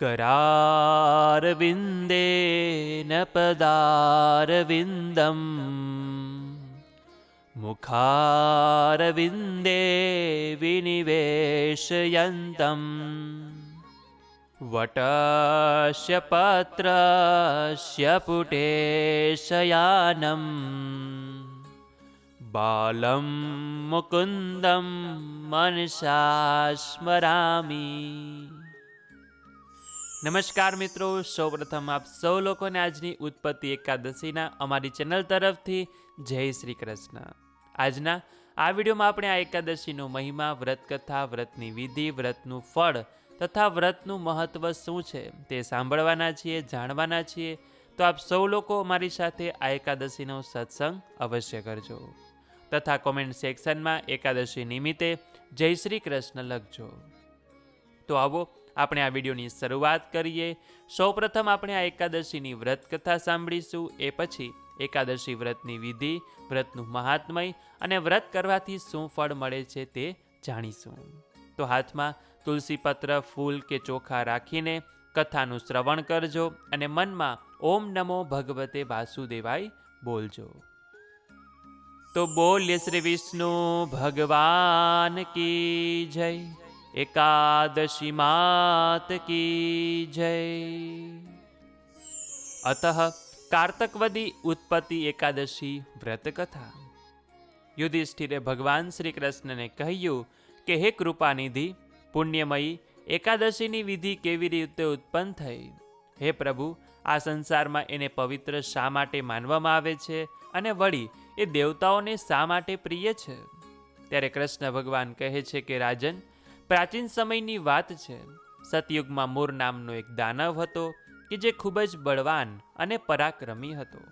करारविन्देन पदारविन्दम् मुखारविन्दे विनिवेशयन्तम्। वटस्य पात्रस्य पुटेशयानम्। बालं मुकुन्दं मनसा स्मरामि। નમસ્કાર મિત્રો, સૌપ્રથમ આપ સૌ લોકોને આજની ઉત્પત્તિ એકાદશીના અમારી ચેનલ તરફથી જય શ્રી કૃષ્ણ. આજના આ વિડીયોમાં આપણે આ એકાદશીનો મહિમા વ્રત કથા વ્રતની વિધિ, વ્રતનું ફળ તથા વ્રતનું મહત્વ શું છે તે સાંભળવાના છીએ, જાણવાના છીએ. તો આપ સૌ લોકો અમારી સાથે આ એકાદશીનો સત્સંગ અવશ્ય કરજો. તથા કોમેન્ટ સેક્શનમાં એકાદશી નિમિત્તે જય શ્રી કૃષ્ણ લખજો. તો આવો આપણે આ વિડીયોની શરૂઆત કરીએ. સૌપ્રથમ આપણે આ એકાદશીની વ્રત કથા સાંભળીશું. એ પછી એકાદશી વ્રતની વિધિ, વ્રતનું મહાત્મય અને વ્રત કરવાથી શું ફળ મળે છે તે જાણીશું. તો હાથમાં તુલસી પત્ર ફૂલ કે ચોખા રાખીને કથાનું શ્રવણ કરજો અને મનમાં ઓમ નમો ભગવતે વાસુદેવાય બોલજો. તો બોલ્ય શ્રી વિષ્ણુ, ભગવાન કી જય. એકાદશી માત કી જય અતઃ કાર્તકવદી ઉત્પત્તિ એકાદશી વ્રત કથા યુધિષ્ઠિરે ભગવાન શ્રી કૃષ્ણને કહ્યું કે, હે કૃપાનિધિ, પુણ્યમયી, એકાદશીની વિધિ કેવી રીતે ઉત્પન્ન થઈ? હે પ્રભુ, આ સંસારમાં એને પવિત્ર શા માટે માનવામાં આવે છે અને વળી એ દેવતાઓને શા માટે પ્રિય છે? ત્યારે કૃષ્ણ ભગવાન કહે છે કે, રાજન પ્રાચીન સમયની વાત છે. સતયુગમાં મૂર નામનો એક દાનવ હતો કે જે ખૂબ જ બળવાન અને પરાક્રમી હતો.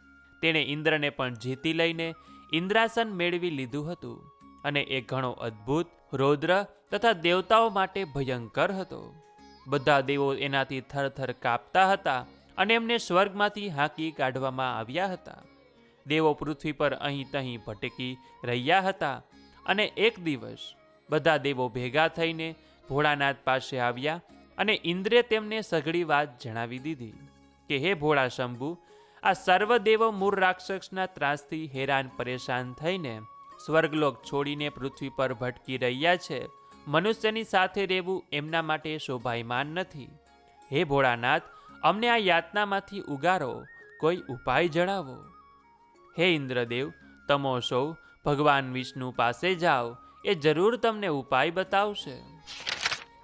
તેણે ઇન્દ્રને પણ જીતી લઈને ઇન્દ્રાસન મેળવી લીધું હતું અને એ ઘણો અદ્ભુત, રૌદ્ર તથા દેવતાઓ માટે ભયંકર હતો. બધા દેવો એનાથી થરથર કાપતા હતા અને એમને સ્વર્ગમાંથી હાંકી કાઢવામાં આવ્યા હતા. દેવો પૃથ્વી પર અહીં તહીં ભટકી રહ્યા હતા અને એક દિવસ બધા દેવો ભેગા થઈને ભોળાનાથ પાસે આવ્યા અને ઇન્દ્રે તેમને સઘળી વાત જણાવી દીધી કે, હે ભોળા શંભુ, આ સર્વ દેવો મૂળ રાક્ષસના ત્રાસથી હેરાન પરેશાન થઈને સ્વર્ગલોક છોડીને પૃથ્વી પર ભટકી રહ્યા છે. મનુષ્યની સાથે રહેવું એમના માટે શોભાયમાન નથી. હે ભોળાનાથ, અમને આ યાતનામાંથી ઉગારો. કોઈ ઉપાય જણાવો. હે ઇન્દ્રદેવ, તમો સૌ ભગવાન વિષ્ણુ પાસે જાઓ. એ જરૂર તમને ઉપાય બતાવશે.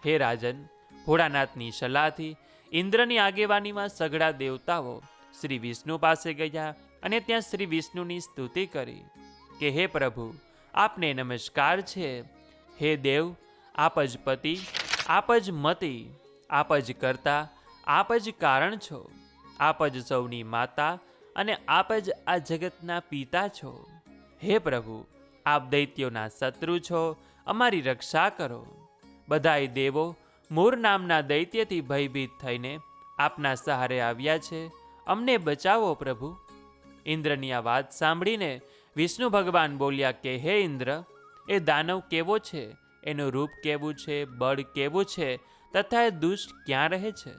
હે રાજન, ભોળાનાથની સલાહથી ઇન્દ્રની આગેવાનીમાં સઘળા દેવતાઓ શ્રી વિષ્ણુ પાસે ગયા અને ત્યાં શ્રી વિષ્ણુની સ્તુતિ કરી કે, હે પ્રભુ, આપને નમસ્કાર છે. હે દેવ, આપ જ પતિ, આપ જ મતિ, આપ જ કરતા, આપ જ કારણ છો, આપ જ સૌની માતા અને આપ જ આ જગતના પિતા છો. હે પ્રભુ આપ દૈત્યોના શત્રુ છો, અમારી રક્ષા કરો. બધાય દેવો, મૂર નામના દૈત્યથી ભયભીત થઈને આપના સહારે આવ્યા છે. અમને બચાવો પ્રભુ. ઇન્દ્રની આ વાત સાંભળીને વિષ્ણુ ભગવાન બોલ્યા કે, હે ઇન્દ્ર, એ દાનવ કેવો છે? એનું રૂપ કેવું છે? બળ કેવું છે? તથા એ દુષ્ટ ક્યાં રહે છે?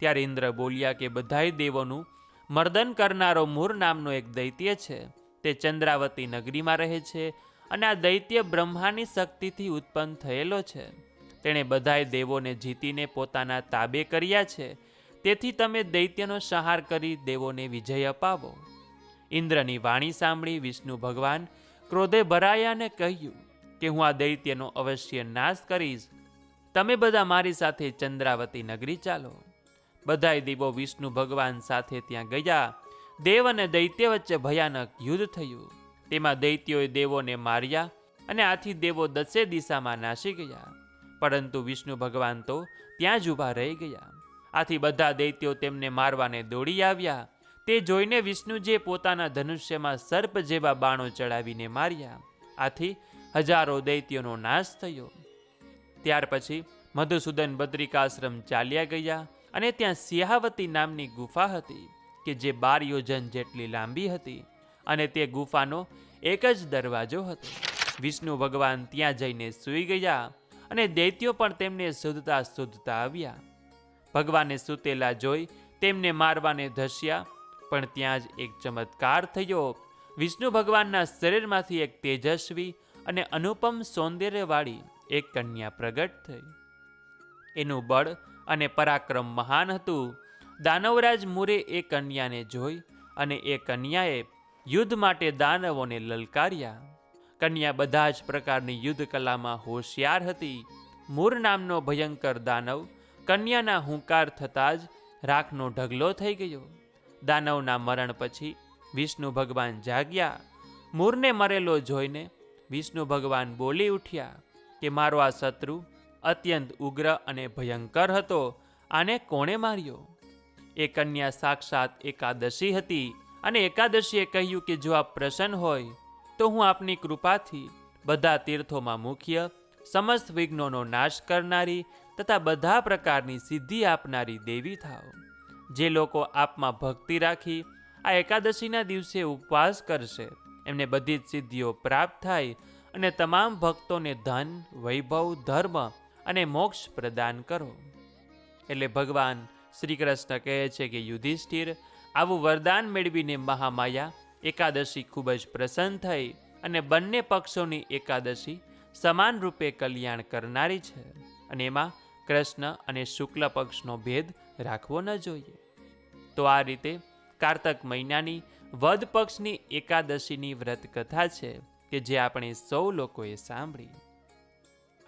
ત્યારે ઇન્દ્ર બોલ્યા કે, બધાય દેવોનું મર્દન કરનારો મૂર નામનો એક દૈત્ય છે. તે ચંદ્રાવતી નગરીમાં રહે છે અને આ દૈત્ય બ્રહ્માની શક્તિથી ઉત્પન્ન થયેલો છે. તેણે બધાય દેવોને જીતીને પોતાના તાબે કર્યા છે. તેથી તમે દૈત્યનો સંહાર કરી દેવોને વિજય અપાવો. ઇન્દ્રની વાણી સાંભળી વિષ્ણુ ભગવાન ક્રોધે ભરાયાને કહ્યું કે હું આ દૈત્યનો અવશ્ય નાશ કરીશ. તમે બધા મારી સાથે ચંદ્રાવતી નગરી ચાલો. બધાય દેવો વિષ્ણુ ભગવાન સાથે ત્યાં ગયા દેવ અને દૈત્ય વચ્ચે ભયાનક યુદ્ધ થયું. તેમાં દૈત્યોએ દેવોને માર્યા અને આથી દેવો દસે દિશામાં નાસી ગયા. પરંતુ વિષ્ણુ ભગવાન તો ત્યાં જ ઊભા રહી ગયા. આથી બધા દૈત્યો તેમને મારવાને દોડી આવ્યા. તે જોઈને વિષ્ણુજીએ પોતાના ધનુષ્યમાં સર્પ જેવા બાણો ચડાવીને માર્યા. આથી હજારો દૈત્યોનો નાશ થયો. ત્યાર પછી મધુસૂદન બદ્રિકાશ્રમ ચાલ્યા ગયા અને ત્યાં સિંહાવતી નામની ગુફા હતી. કે જે બાર યોજન જેટલી લાંબી હતી અને તે ગુફાનો એક જ દરવાજો હતો. વિષ્ણુ ભગવાન ત્યાં જઈને સૂઈ ગયા અને દૈત્યો પણ તેમને શોધતા શોધતા આવ્યા. ભગવાને સૂતેલા જોઈ તેમને મારવાને ધસ્યા, પણ ત્યાં જ એક ચમત્કાર થયો. વિષ્ણુ ભગવાનના શરીરમાંથી એક તેજસ્વી અને અનુપમ સૌંદર્યવાળી એક કન્યા પ્રગટ થઈ. એનું બળ અને પરાક્રમ મહાન હતું. દાનવરાજ મુરે એ કન્યાને જોઈ અને એ કન્યાએ યુદ્ધ માટે દાનવોને લલકાર્યા. કન્યા બધા જ પ્રકારની યુદ્ધ કલામાં હોશિયાર હતી. મૂર નામનો ભયંકર દાનવ કન્યાના હુંકાર થતાં જ રાખનો ઢગલો થઈ ગયો. દાનવના મરણ પછી વિષ્ણુ ભગવાન જાગ્યા. મૂરને મરેલો જોઈને વિષ્ણુ ભગવાન બોલી ઉઠ્યા કે મારો આ શત્રુ અત્યંત ઉગ્ર અને ભયંકર હતો. આને કોણે માર્યો? એ કન્યા સાક્ષાત એકાદશી હતી અને એકાદશીએ કહ્યું કે જો આપ પ્રસન્ન હોય, તો હું આપની કૃપાથી બધા તીર્થોમાં મુખ્ય, સમસ્ત વિઘ્નોનો નાશ કરનારી તથા બધા પ્રકારની સિદ્ધિ આપનારી દેવી થાવ. જે લોકો આપમાં ભક્તિ રાખી આ એકાદશીના દિવસે ઉપવાસ કરશે, એમને બધી જ સિદ્ધિઓ પ્રાપ્ત થાય અને તમામ ભક્તોને ધન, વૈભવ, ધર્મ અને મોક્ષ પ્રદાન કરો. એટલે ભગવાન શ્રી કૃષ્ણ કહે છે કે યુધિષ્ઠિર આવું વરદાન મેળવીને મહામાયા, એકાદશી ખૂબ જ પ્રસન્ન થઈ અને બંને પક્ષોની એકાદશી સમાન રૂપે કલ્યાણ કરનારી છે અને એમાં કૃષ્ણ અને શુક્લ પક્ષનો ભેદ રાખવો ન જોઈએ. તો આ રીતે કારતક મહિનાની વધ પક્ષની એકાદશીની વ્રત કથા છે કે જે આપણે સૌ લોકોએ સાંભળી.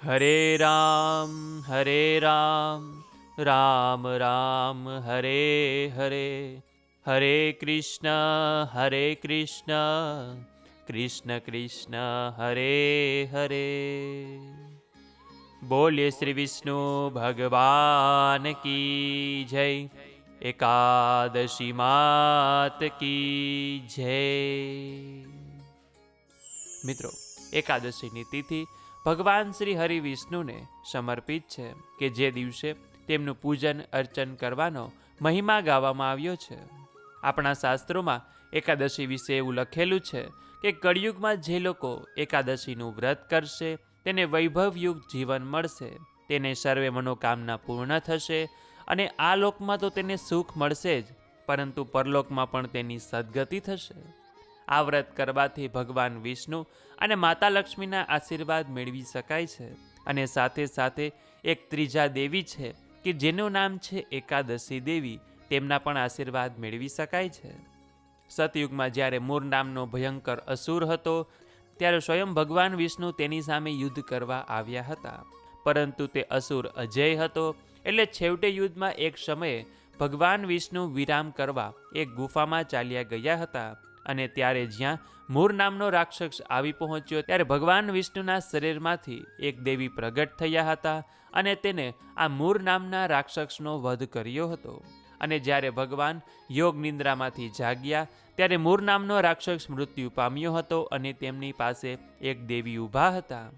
હરે રામ હરે રામ. રામ રામ, હરે હરે હરે કૃષ્ણ હરે કૃષ્ણ કૃષ્ણ કૃષ્ણ, હરે હરે. બોલ્ય શ્રી વિષ્ણુ ભગવાન કી જય, એકાદશી માત કી જય. મિત્રો, એકાદશીની તિથિ ભગવાન શ્રી હરિ વિષ્ણુને સમર્પિત છે કે જે દિવસે તેમનું પૂજન, અર્ચન કરવાનો મહિમા ગાવામાં આવ્યો છે. આપણા શાસ્ત્રોમાં એકાદશી વિશે એવું લખેલું છે કે કળિયુગમાં જે લોકો એકાદશીનું વ્રત કરશે, તેને વૈભવયુક્ત જીવન મળશે. તેને સર્વે મનોકામના પૂર્ણ થશે અને આ લોકમાં તો તેને સુખ મળશે જ, પરંતુ પરલોકમાં પણ તેની સદગતિ થશે. આ વ્રત કરવાથી ભગવાન વિષ્ણુ અને માતા લક્ષ્મીના આશીર્વાદ મેળવી શકાય છે અને સાથે સાથે એક ત્રીજા દેવી છે કે જેનું નામ છે એકાદશી દેવી, તેમના પણ આશીર્વાદ મેળવી શકાય છે. સતયુગમાં જ્યારે મૂર નામનો ભયંકર અસુર હતો, ત્યારે સ્વયં ભગવાન વિષ્ણુ તેની સામે યુદ્ધ કરવા આવ્યા હતા. પરંતુ તે અસુર અજય હતો, એટલે છેવટે યુદ્ધમાં એક સમયે ભગવાન વિષ્ણુ વિરામ કરવા એક ગુફામાં ચાલ્યા ગયા હતા. અને ત્યારે જ્યાં મૂર નામનો રાક્ષસ આવી પહોંચ્યો, ત્યારે ભગવાન વિષ્ણુના શરીરમાંથી એક દેવી પ્રગટ થયા હતા અને તેને આ મૂર નામના રાક્ષસનો વધ કર્યો હતો. અને જ્યારે ભગવાન યોગ નિંદ્રામાંથી જાગ્યા, ત્યારે મૂર નામનો રાક્ષસ મૃત્યુ પામ્યો હતો અને તેમની પાસે એક દેવી ઊભા હતા.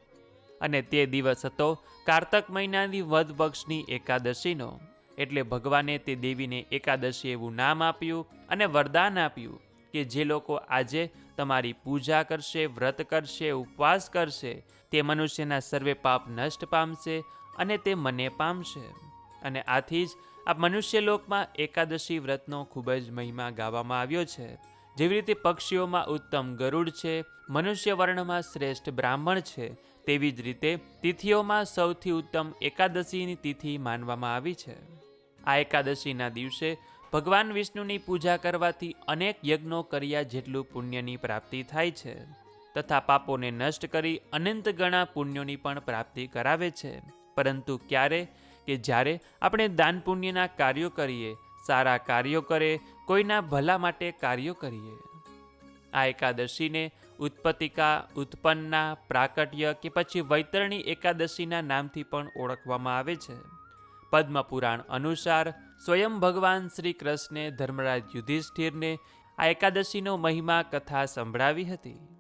અને તે દિવસ હતો કારતક મહિનાની વધ પક્ષની એકાદશીનો. એટલે ભગવાને તે દેવીને એકાદશી એવું નામ આપ્યું અને વરદાન આપ્યું કે જે લોકો આજે તમારી પૂજા કરશે, વ્રત કરશે, ઉપવાસ કરશે, તે મનુષ્યના સર્વે પાપ નષ્ટ પામશે અને તે મને પામશે. અને આથી જ આ મનુષ્યલોકમાં એકાદશી વ્રતનો ખૂબ જ મહિમા ગાવામાં આવ્યો છે. જેવી રીતે પક્ષીઓમાં ઉત્તમ ગરુડ છે, મનુષ્ય વર્ણમાં શ્રેષ્ઠ બ્રાહ્મણ છે, તેવી જ રીતે તિથિઓમાં સૌથી ઉત્તમ એકાદશીની તિથિ માનવામાં આવી છે. આ એકાદશીના દિવસે ભગવાન વિષ્ણુની પૂજા કરવાથી અનેક યજ્ઞો કર્યા જેટલું પુણ્યની પ્રાપ્તિ થાય છે, તથા પાપોને નષ્ટ કરી અનંત ગણા પુણ્યોની પણ પ્રાપ્તિ કરાવે છે. પરંતુ ક્યારે કે જ્યારે આપણે દાન પુણ્યના કાર્યો કરીએ, સારા કાર્યો કરે, કોઈના ભલા માટે કાર્યો કરીએ. આ એકાદશીને ઉત્પત્તિકા ઉત્પન્ના, પ્રાકટ્ય કે પછી વૈતરણી એકાદશીના નામથી પણ ઓળખવામાં આવે છે. પદ્મપુરાણ અનુસાર સ્વયં ભગવાન શ્રી કૃષ્ણે ધર્મરાજ યુધિષ્ઠિરને આ એકાદશીનો મહિમા કથા સંભળાવી હતી.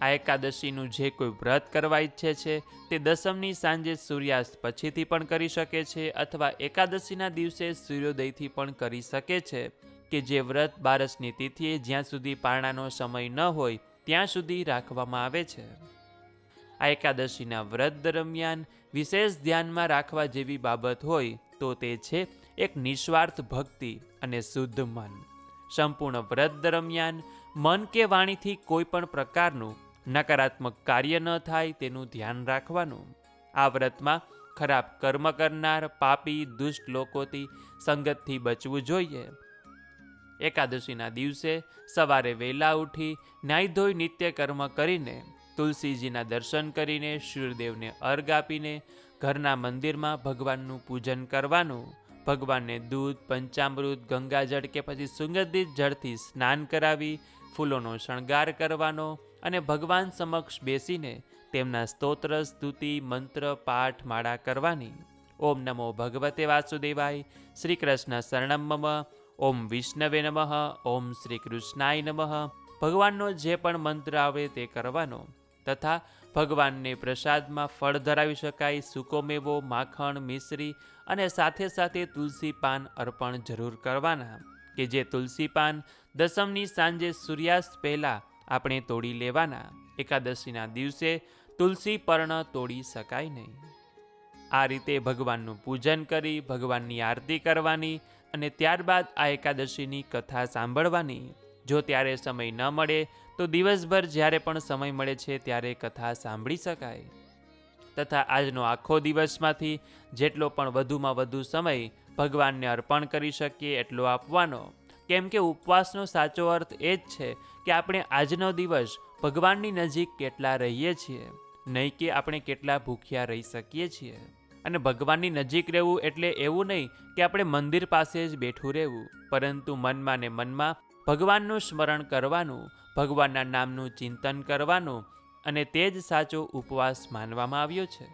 આ એકાદશીનું જે કોઈ વ્રત કરવા ઈચ્છે છે, તે દસમની સાંજે સૂર્યાસ્ત પછીથી પણ કરી શકે છે અથવા એકાદશીના દિવસે સૂર્યોદયથી પણ કરી શકે છે, કે જે વ્રત બારસની તિથિએ જ્યાં સુધી પારણાનો સમય ન હોય, ત્યાં સુધી રાખવામાં આવે છે. આ એકાદશીના વ્રત દરમિયાન વિશેષ ધ્યાનમાં રાખવા જેવી બાબત હોય, તો તે છે એક નિસ્વાર્થ ભક્તિ અને શુદ્ધ મન. સંપૂર્ણ વ્રત દરમિયાન મન કે વાણીથી કોઈ પણ પ્રકારનું નકારાત્મક કાર્ય ન થાય તેનું ધ્યાન રાખવાનું. આ વ્રતમાં ખરાબ કર્મ કરનાર પાપી, દુષ્ટ લોકોથી સંગતથી બચવું જોઈએ. એકાદશીના દિવસે સવારે વહેલા ઉઠી નાહી ધોઈ નિત્ય કર્મ કરીને, તુલસીજીના દર્શન કરીને સૂર્યદેવને અર્ઘ આપીને, ઘરના મંદિરમાં ભગવાનનું પૂજન કરવાનું. ભગવાનને દૂધ, પંચામૃત, ગંગાજળ કે પછી સુગંધિત જળથી સ્નાન કરાવી, ફૂલોનો શણગાર કરવાનો અને ભગવાન સમક્ષ બેસીને તેમના સ્તોત્ર, સ્તુતિ, મંત્ર, પાઠ, માળા કરવાની. ઓમ નમો ભગવતે વાસુદેવાય. શ્રી કૃષ્ણ શરણમ મમ. ઓમ વિષ્ણવે નમઃ. ઓમ શ્રી કૃષ્ણાય નમઃ. ભગવાનનો જે પણ મંત્ર આવે તે કરવાનો. તથા ભગવાનને પ્રસાદમાં ફળ ધરાવી શકાય, સૂકો મેવો, માખણ, મિશ્રી અને સાથે સાથે તુલસી પાન અર્પણ જરૂર કરવાના. કે જે તુલસી પાન દસમની સાંજે સૂર્યાસ્ત પહેલાં આપણે તોડી લેવાના. એકાદશીના દિવસે તુલસી પર્ણ તોડી શકાય નહીં. આ રીતે ભગવાનનું પૂજન કરી, ભગવાનની આરતી કરવાની અને ત્યારબાદ આ એકાદશીની કથા સાંભળવાની. જો ત્યારે સમય ન મળે, તો દિવસભર જ્યારે પણ સમય મળે છે ત્યારે કથા સાંભળી શકાય. તથા આજનો આખો દિવસમાંથી જેટલો પણ વધુમાં વધુ સમય ભગવાનને અર્પણ કરી શકીએ, એટલો આપવાનો. કેમ કે ઉપવાસનો સાચો અર્થ એ જ છે કે આપણે આજનો દિવસ ભગવાનની નજીક કેટલા રહીએ છીએ, નહીં કે આપણે કેટલા ભૂખ્યા રહી શકીએ છીએ. અને ભગવાનની નજીક રહેવું એટલે એવું નહીં કે આપણે મંદિર પાસે જ બેઠું રહેવું, પરંતુ મનમાં ને મનમાં ભગવાનનું સ્મરણ કરવાનું, ભગવાનના નામનું ચિંતન કરવાનું અને તે જ સાચો ઉપવાસ માનવામાં આવ્યો છે.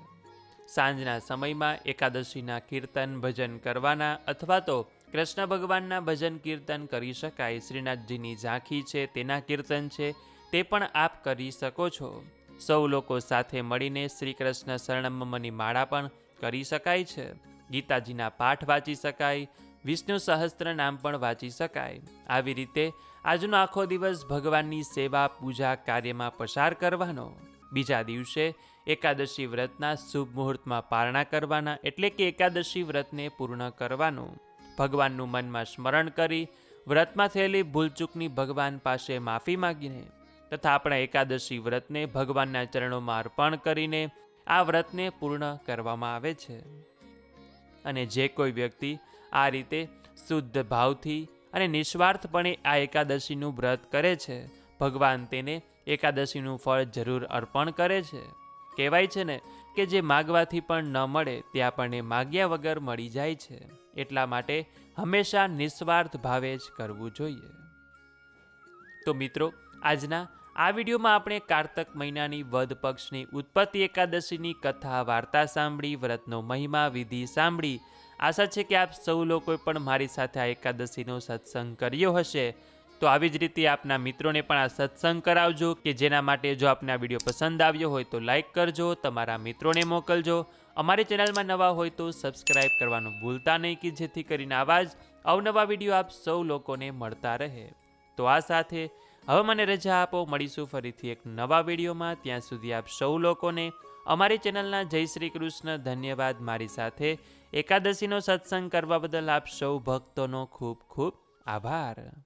સાંજના સમયમાં એકાદશીના કીર્તન ભજન કરવાના અથવા તો કૃષ્ણ ભગવાનના ભજન કીર્તન કરી શકાય, શ્રીનાથજીની ઝાંખી છે, તેના કીર્તન છે, તે પણ આપ કરી શકો છો. સૌ લોકો સાથે મળીને શ્રી કૃષ્ણ શરણમની માળા પણ કરી શકાય છે. ગીતાજીના પાઠ વાંચી શકાય, વિષ્ણુ સહસ્ત્ર નામ પણ વાંચી શકાય. આવી રીતે આજનો આખો દિવસ ભગવાનની સેવા, પૂજા કાર્યમાં પસાર કરવાનો. બીજા દિવસે એકાદશી વ્રતના શુભ મુહૂર્તમાં પારણા કરવાના, એટલે કે એકાદશી વ્રતને પૂર્ણ કરવાનું. ભગવાનનું મનમાં સ્મરણ કરી વ્રતમાં થયેલી ભૂલચૂકની ભગવાન પાસે માફી માગીને તથા આપણા એકાદશી વ્રતને ભગવાનના ચરણોમાં અર્પણ કરીને આ વ્રતને પૂર્ણ કરવામાં આવે છે. અને જે કોઈ વ્યક્તિ આ રીતે શુદ્ધ ભાવથી અને નિસ્વાર્થપણે આ એકાદશીનું વ્રત કરે છે, ભગવાન તેને એકાદશીનું ફળ જરૂર અર્પણ કરે છે. કહેવાય છે ને કે જે માગવાથી પણ ન મળે, તે આપણને માગ્યા વગર મળી જાય છે. એટલા માટે હંમેશા નિસ્વાર્થ ભાવે જ કરવું જોઈએ. તો મિત્રો, આજના આ વિડીયોમાં આપણે કારતક મહિનાની વધ પક્ષની ઉત્પત્તિ એકાદશીની કથા, વાર્તા સાંભળી, વ્રતનો મહિમા, વિધિ સાંભળી. આશા છે કે આપ સૌ લોકોએ પણ મારી સાથે આ એકાદશીનો સત્સંગ કર્યો હશે. તો આવી જ રીતે આપના મિત્રોને પણ આ સત્સંગ કરાવજો કે જેના માટે જો આપને આ વીડિયો પસંદ આવ્યો હોય તો લાઈક કરજો, તમારા મિત્રોને મોકલજો. અમારી ચેનલમાં નવા હોય તો સબસ્ક્રાઈબ કરવાનું ભૂલતા નહીં કે જેથી કરીને આવા જ અવનવા વીડિયો આપ સૌ લોકોને મળતા રહે. તો આ સાથે હવે મને રજા આપો, મળીશું ફરીથી એક નવા વિડીયોમાં. ત્યાં સુધી આપ સૌ લોકોને અમારી ચેનલના જય શ્રી કૃષ્ણ ધન્યવાદ. મારી સાથે એકાદશીનો સત્સંગ કરવા બદલ આપ સૌ ભક્તોનો ખૂબ ખૂબ આભાર.